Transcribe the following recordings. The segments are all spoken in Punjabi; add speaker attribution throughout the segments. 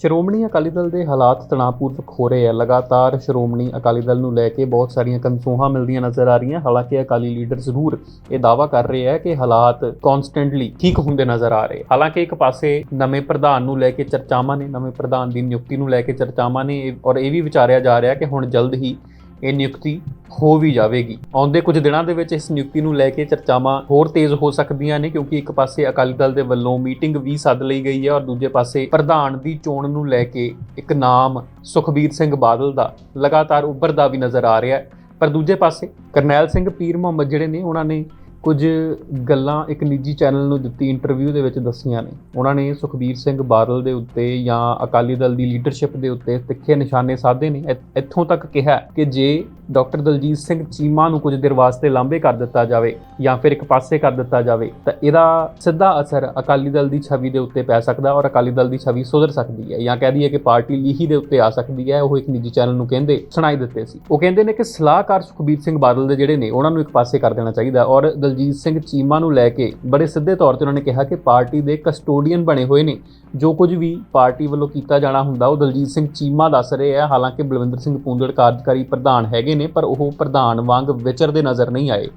Speaker 1: ਸ਼੍ਰੋਮਣੀ ਅਕਾਲੀ ਦਲ ਦੇ ਹਾਲਾਤ ਤਣਾਅਪੂਰਵਕ ਹੋ ਰਹੇ ਆ। ਲਗਾਤਾਰ ਸ਼੍ਰੋਮਣੀ ਅਕਾਲੀ ਦਲ ਨੂੰ ਲੈ ਕੇ ਬਹੁਤ ਸਾਰੀਆਂ ਕਨਸੂਹਾਂ ਮਿਲਦੀਆਂ ਨਜ਼ਰ ਆ ਰਹੀਆਂ। ਹਾਲਾਂਕਿ ਅਕਾਲੀ ਲੀਡਰ ਜ਼ਰੂਰ ਇਹ ਦਾਅਵਾ ਕਰ ਰਹੇ ਆ ਕਿ ਹਾਲਾਤ ਕਨਸਟੈਂਟਲੀ ਠੀਕ ਹੁੰਦੇ ਨਜ਼ਰ ਆ ਰਹੇ। ਹਾਲਾਂਕਿ ਇੱਕ ਪਾਸੇ ਨਵੇਂ ਪ੍ਰਧਾਨ ਨੂੰ ਲੈ ਕੇ ਚਰਚਾਵਾਂ ਨੇ, ਨਵੇਂ ਪ੍ਰਧਾਨ ਦੀ ਨਿਯੁਕਤੀ ਨੂੰ ਲੈ ਕੇ ਚਰਚਾਵਾਂ ਨੇ ਔਰ ਇਹ ਵੀ ਵਿਚਾਰਿਆ ਜਾ ਰਿਹਾ ਕਿ ਹੁਣ ਜਲਦ ਹੀ ਇਹ ਨਿਯੁਕਤੀ ਹੋ ਵੀ ਜਾਵੇਗੀ। ਆਉਂਦੇ ਕੁਝ ਦਿਨਾਂ ਦੇ ਵਿੱਚ ਇਸ ਨਿਯੁਕਤੀ ਨੂੰ ਲੈ ਕੇ ਚਰਚਾਵਾਂ ਹੋਰ ਤੇਜ਼ ਹੋ ਸਕਦੀਆਂ ਨੇ ਕਿਉਂਕਿ ਇੱਕ ਪਾਸੇ ਅਕਾਲੀ ਦਲ ਦੇ ਵੱਲੋਂ ਮੀਟਿੰਗ ਵੀ ਸੱਦ ਲਈ ਗਈ ਹੈ ਔਰ ਦੂਜੇ ਪਾਸੇ ਪ੍ਰਧਾਨ ਦੀ ਚੋਣ ਨੂੰ ਲੈ ਕੇ ਇੱਕ ਨਾਮ ਸੁਖਬੀਰ ਸਿੰਘ ਬਾਦਲ ਦਾ ਲਗਾਤਾਰ ਉੱਭਰਦਾ ਵੀ ਨਜ਼ਰ ਆ ਰਿਹਾ ਹੈ। ਪਰ ਦੂਜੇ ਪਾਸੇ ਕਰਨੈਲ ਸਿੰਘ ਪੀਰ ਮੁਹੰਮਦ ਜਿਹੜੇ ਨੇ, ਉਹਨਾਂ ਨੇ ਕੁਝ ਗੱਲਾਂ ਇੱਕ ਨਿੱਜੀ ਚੈਨਲ ਨੂੰ ਦਿੱਤੀ ਇੰਟਰਵਿਊ ਦੇ ਵਿੱਚ ਦੱਸੀਆਂ ਨੇ। ਉਹਨਾਂ ਨੇ ਸੁਖਬੀਰ ਸਿੰਘ ਬਾਦਲ ਦੇ ਉੱਤੇ ਜਾਂ ਅਕਾਲੀ ਦਲ ਦੀ ਲੀਡਰਸ਼ਿਪ ਦੇ ਉੱਤੇ ਤਿੱਖੇ ਨਿਸ਼ਾਨੇ ਸਾਧੇ ਨੇ। ਇੱਥੋਂ ਤੱਕ ਕਿਹਾ ਕਿ ਜੇ ਡਾਕਟਰ ਦਲਜੀਤ ਸਿੰਘ ਚੀਮਾ ਨੂੰ ਕੁਝ ਦੇਰ ਵਾਸਤੇ ਲਾਂਭੇ ਕਰ ਦਿੱਤਾ ਜਾਵੇ ਜਾਂ ਫਿਰ ਇੱਕ ਪਾਸੇ ਕਰ ਦਿੱਤਾ ਜਾਵੇ, ਤਾਂ ਇਹਦਾ ਸਿੱਧਾ ਅਸਰ ਅਕਾਲੀ ਦਲ ਦੀ ਛਵੀ ਦੇ ਉੱਤੇ ਪੈ ਸਕਦਾ ਔਰ ਅਕਾਲੀ ਦਲ ਦੀ ਛਵੀ ਸੁਧਰ ਸਕਦੀ ਹੈ ਜਾਂ ਕਹਿ ਦਈਏ ਕਿ ਪਾਰਟੀ ਲੀਹੀ ਦੇ ਉੱਤੇ ਆ ਸਕਦੀ ਹੈ, ਉਹ ਇੱਕ ਨਿੱਜੀ ਚੈਨਲ ਨੂੰ ਕਹਿੰਦੇ, ਸੁਣਾਈ ਦਿੱਤੇ ਸੀ। ਉਹ ਕਹਿੰਦੇ ਨੇ ਕਿ ਸਲਾਹਕਾਰ ਸੁਖਬੀਰ ਸਿੰਘ ਬਾਦਲ ਦੇ ਜਿਹੜੇ ਨੇ, ਉਹਨਾਂ ਨੂੰ ਇੱਕ ਪਾਸੇ ਕਰ ਦੇਣਾ ਚਾਹੀਦਾ ਔਰ ਦਲਜੀਤ ਸਿੰਘ ਚੀਮਾ ਨੂੰ ਲੈ ਕੇ ਬੜੇ ਸਿੱਧੇ ਤੌਰ ਤੇ ਉਹਨਾਂ ਨੇ ਕਿਹਾ ਕਿ ਪਾਰਟੀ ਦੇ ਕਸਟੋਡੀਅਨ ਬਣੇ ਹੋਏ ਨੇ। ਜੋ ਕੁਝ ਵੀ ਪਾਰਟੀ ਵੱਲੋਂ ਕੀਤਾ ਜਾਣਾ ਹੁੰਦਾ, ਉਹ ਦਲਜੀਤ ਸਿੰਘ ਚੀਮਾ ਦੱਸ ਰਹੇ ਆ। ਹਾਲਾਂਕਿ ਬਲਵਿੰਦਰ ਸਿੰਘ ਪੂੰਦੜ ਕਾਰਜਕਾਰੀ ਪ੍ਰਧਾਨ ਹੈਗੇ ਨੇ, ਪਰ ਉਹ ਪ੍ਰਧਾਨ ਵਾਂਗ ਵਿਚਰਦੇ ਨਜ਼ਰ ਨਹੀਂ ਆਏ।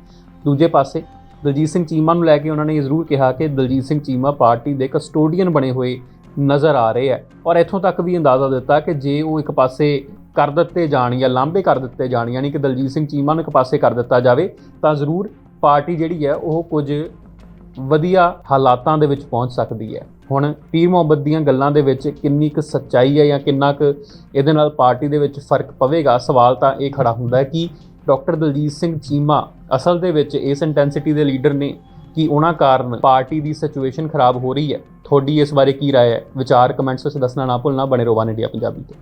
Speaker 1: ਦੂਜੇ ਪਾਸੇ, ਦਲਜੀਤ ਸਿੰਘ ਚੀਮਾ ਨੂੰ ਲੈ ਕੇ ਉਹਨਾਂ ਨੇ ਇਹ ਜ਼ਰੂਰ ਕਿਹਾ ਕਿ ਦਲਜੀਤ ਸਿੰਘ ਚੀਮਾ ਪਾਰਟੀ ਦੇ ਕਸਟੋਡੀਅਨ ਬਣੇ ਹੋਏ ਨਜ਼ਰ ਆ ਰਹੇ ਆ। ਔਰ ਇੱਥੋਂ ਤੱਕ ਵੀ ਅੰਦਾਜ਼ਾ ਦਿੱਤਾ ਕਿ ਜੇ ਉਹ ਇੱਕ ਪਾਸੇ ਕਰ ਦਿੱਤੇ ਜਾਣ ਜਾਂ ਲਾਂਭੇ ਕਰ ਦਿੱਤੇ ਜਾਣ, ਯਾਨੀ ਕਿ ਦਲਜੀਤ ਸਿੰਘ ਚੀਮਾ ਨੂੰ ਇੱਕ ਪਾਸੇ ਕਰ ਦਿੱਤਾ ਜਾਵੇ, ਤਾਂ ਜ਼ਰੂਰ ਪਾਰਟੀ ਜਿਹੜੀ ਹੈ ਉਹ ਕੁਝ ਵਧੀਆ ਹਾਲਾਤਾਂ ਦੇ ਵਿੱਚ ਪਹੁੰਚ ਸਕਦੀ ਹੈ ਹੁਣ ਪੀਰ ਮੁਹੱਬਤ ਦੀਆਂ ਗੱਲਾਂ ਦੇ ਵਿੱਚ ਕਿੰਨੀ ਕੁ ਸੱਚਾਈ ਹੈ ਜਾਂ ਕਿੰਨਾ ਕੁ ਇਹਦੇ ਨਾਲ ਪਾਰਟੀ ਦੇ ਵਿੱਚ ਫਰਕ ਪਵੇਗਾ ਸਵਾਲ ਤਾਂ ਇਹ ਖੜਾ ਹੁੰਦਾ ਹੈ ਕਿ ਡਾਕਟਰ ਦਲਜੀਤ ਸਿੰਘ ਚੀਮਾ ਅਸਲ ਦੇ ਵਿੱਚ ਇਸ ਇੰਟੈਂਸਿਟੀ ਦੇ ਲੀਡਰ ਨੇ ਕਿ ਉਹਨਾਂ ਕਾਰਨ ਪਾਰਟੀ ਦੀ ਸਿਚੁਏਸ਼ਨ ਖਰਾਬ ਹੋ ਰਹੀ ਹੈ ਤੁਹਾਡੀ ਇਸ ਬਾਰੇ ਕੀ رائے ਹੈ ਵਿਚਾਰ ਕਮੈਂਟਸ ਵਿੱਚ ਦੱਸਣਾ ਨਾ ਭੁੱਲਣਾ ਬਣੇ ਰਹੋ ਵਨ ਇੰਡੀਆ ਪੰਜਾਬੀ ਤੇ